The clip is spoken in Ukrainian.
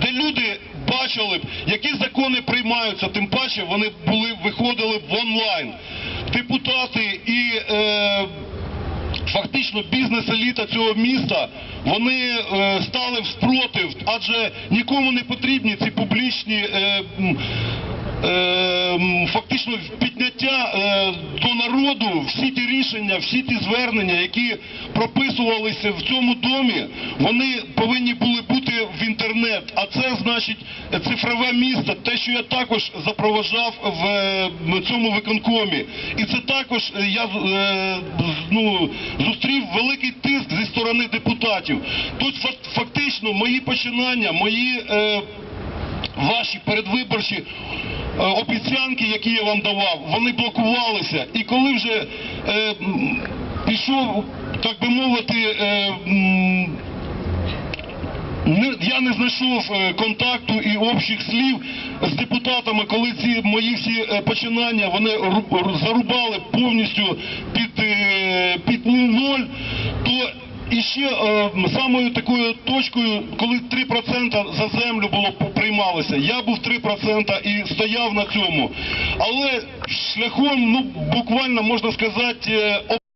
де люди бачили б, які закони приймаються, тим паче вони були виходили в онлайн. Депутати і е, фактично бізнес-еліта цього міста вони е, стали в спротив, адже нікому не потрібні ці публічні. Е, е, Фактично підняття е, до народу всі ті рішення, всі ті звернення, які прописувалися в цьому домі, вони повинні були інтернет. А це значить цифрове місто, те, що я також запроваджав в цьому виконкомі. І це також е, я е, ну, зустрів великий тиск зі сторони депутатів. Тут фак- фактично мої починання, мої. Е, ваші передвиборчі обіцянки, які я вам давав, вони блокувалися. І коли вже пішов, так би мовити, я не знайшов е, контакту і общих слів з депутатами, коли ці мої всі е, починання вони ру- ру- зарубали повністю під, е, під ноль, то і ще е, самою такою точкою, коли 3% за землю було приймалося, я був 3% і стояв на цьому. Але шляхом, ну буквально можна сказати,